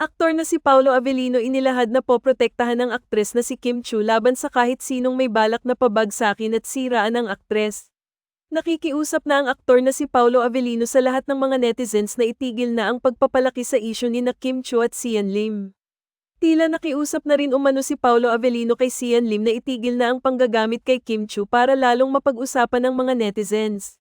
Aktor na si Paulo Avellino inilahad na poprotektahan ng aktres na si Kim Chu laban sa kahit sinong may balak na pabagsakin at siraan ang aktres. Nakikiusap na ang aktor na si Paulo Avellino sa lahat ng mga netizens na itigil na ang pagpapalaki sa isyu ni na Kim Chu at Sian Lim. Tila nakiusap na rin umano si Paulo Avellino kay Sian Lim na itigil na ang panggagamit kay Kim Chu para lalong mapag-usapan ng mga netizens.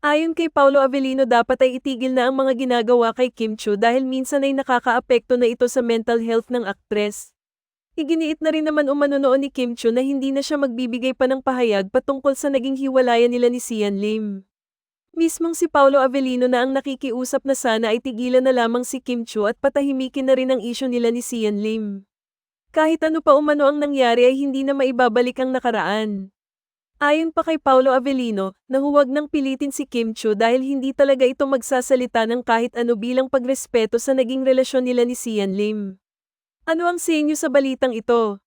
Ayon kay Paulo Avellino dapat ay itigil na ang mga ginagawa kay Kim Chu dahil minsan ay nakakaapekto na ito sa mental health ng aktres. Iginiit na rin naman umano noon ni Kim Chu na hindi na siya magbibigay pa ng pahayag patungkol sa naging hiwalayan nila ni Sian Lim. Mismong si Paulo Avellino na ang nakikiusap na sana ay tigilan na lamang si Kim Chu at patahimikin na rin ang isyo nila ni Sian Lim. Kahit ano pa umano ang nangyari ay hindi na maibabalik ang nakaraan. Ayon pa kay Paulo Avellino, na huwag nang pilitin si Kim Chu dahil hindi talaga ito magsasalita ng kahit ano bilang pagrespeto sa naging relasyon nila ni Sian Lim. Ano ang senyo sa balitang ito?